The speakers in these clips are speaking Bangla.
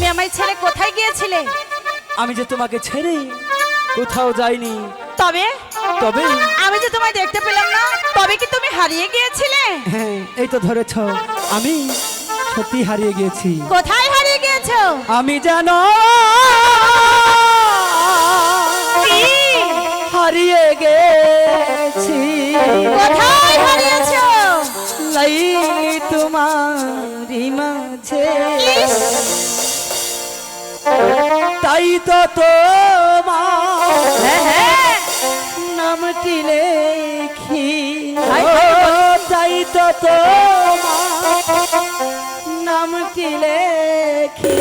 তুমি আমায় ছেড়ে কোথায় গিয়েছিলে? আমি যে তোমাকে ছেড়ে কোথাও যাইনি। তবে? তবে? আমি যে তোমায় দেখতে পেলাম না তবে কি তুমি হারিয়ে গিয়েছিলে? হ্যাঁ এই তো ধরেছ। আমি সত্যি হারিয়ে গিয়েছি। কোথায় হারিয়ে গিয়েছো? আমি জানো হারিয়ে গেছি। কোথায় হারিয়েছো? লাইলি তোমারি মাঝে! তাই তো তোমার। হ্যাঁ, হ্যাঁ। নামটি লেখি। তাই তো তোমার। নামটি লেখি।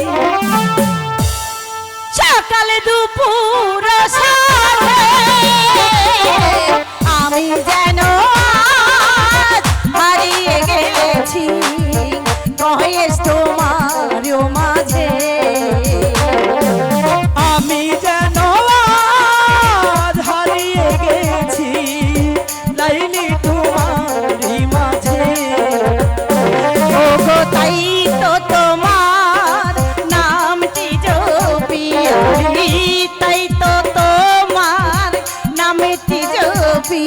সকালে দুপুর সাথে জপি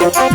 তাই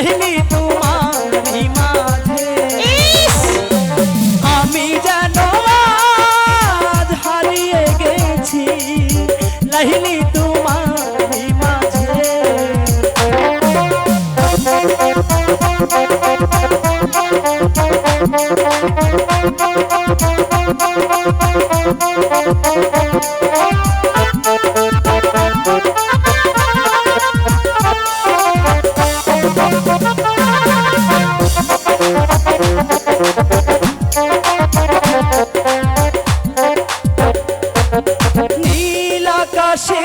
লাইলি তোমারি মাঝে। আমি যেন হারিয়ে গেছি লাইলি তোমারি মাঝে। নীল আকাশে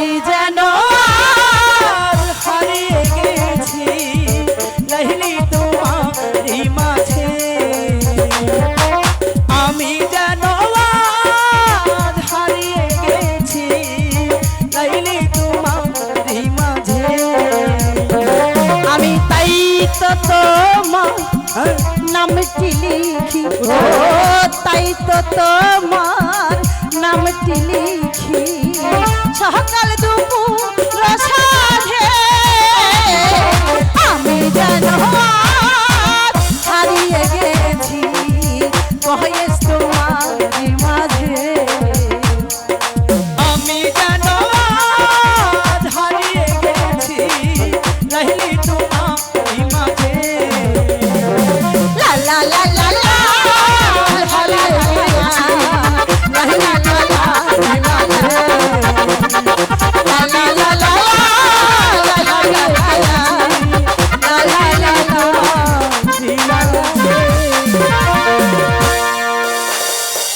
আমি যেন তোমার? নামটি লিখি ও তাই তো তোমার নামটি লিখি সকাল দুপুর